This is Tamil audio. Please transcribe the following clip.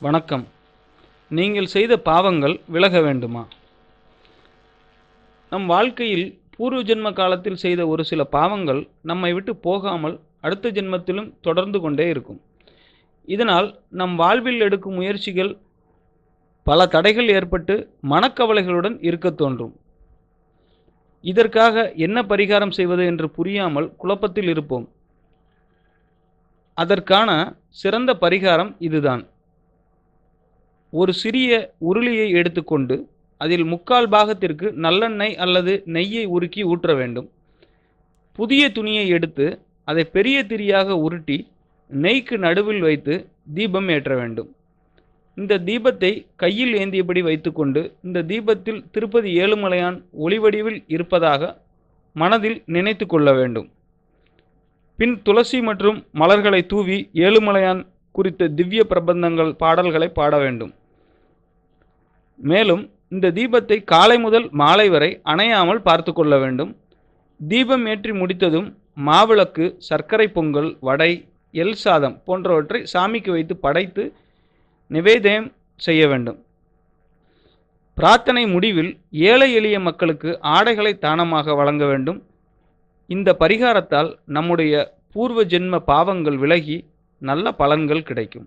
வணக்கம். நீங்கள் செய்த பாவங்கள் விலக வேண்டுமா? நம் வாழ்க்கையில் பூர்வ ஜென்ம காலத்தில் செய்த ஒரு சில பாவங்கள் நம்மை விட்டு போகாமல் அடுத்த ஜென்மத்திலும் தொடர்ந்து கொண்டே இருக்கும். இதனால் நம் வாழ்வில் எடுக்கும் முயற்சிகள் பல தடைகள் ஏற்பட்டு மனக்கவலைகளுடன் இருக்கத் தோன்றும். இதற்காக என்ன பரிகாரம் செய்வது என்று புரியாமல் குழப்பத்தில் இருப்போம். அதற்கான சிறந்த பரிகாரம் இதுதான். ஒரு சிறிய உருளியை எடுத்துக்கொண்டு அதில் முக்கால் பாகத்திற்கு நல்லெண்ணெய் அல்லது நெய்யை உருக்கி ஊற்ற வேண்டும். புதிய துணியை எடுத்து அதை பெரிய திரியாக உருட்டி நெய்க்கு நடுவில் வைத்து தீபம் ஏற்ற வேண்டும். இந்த தீபத்தை கையில் ஏந்தியபடி வைத்துக்கொண்டு இந்த தீபத்தில் திருப்பதி ஏழுமலையான் ஒளிவடிவில் இருப்பதாக மனதில் நினைத்து கொள்ள வேண்டும். பின் துளசி மற்றும் மலர்களை தூவி ஏழுமலையான் குறித்த திவ்ய பிரபந்தங்கள் பாடல்களை பாட வேண்டும். மேலும் இந்த தீபத்தை காலை முதல் மாலை வரை அணையாமல் பார்த்து கொள்ள வேண்டும். தீபம் ஏற்றி முடித்ததும் மாவிளக்கு சர்க்கரை பொங்கல் வடை எல் சாதம் போன்றவற்றை சாமிக்கு வைத்து படைத்து நிவேதயம் செய்ய வேண்டும். பிரார்த்தனை முடிவில் ஏழை எளிய மக்களுக்கு ஆடைகளை தானமாக வழங்க வேண்டும். இந்த பரிகாரத்தால் நம்முடைய பூர்வ ஜென்ம பாவங்கள் விலகி நல்ல பலன்கள் கிடைக்கும்.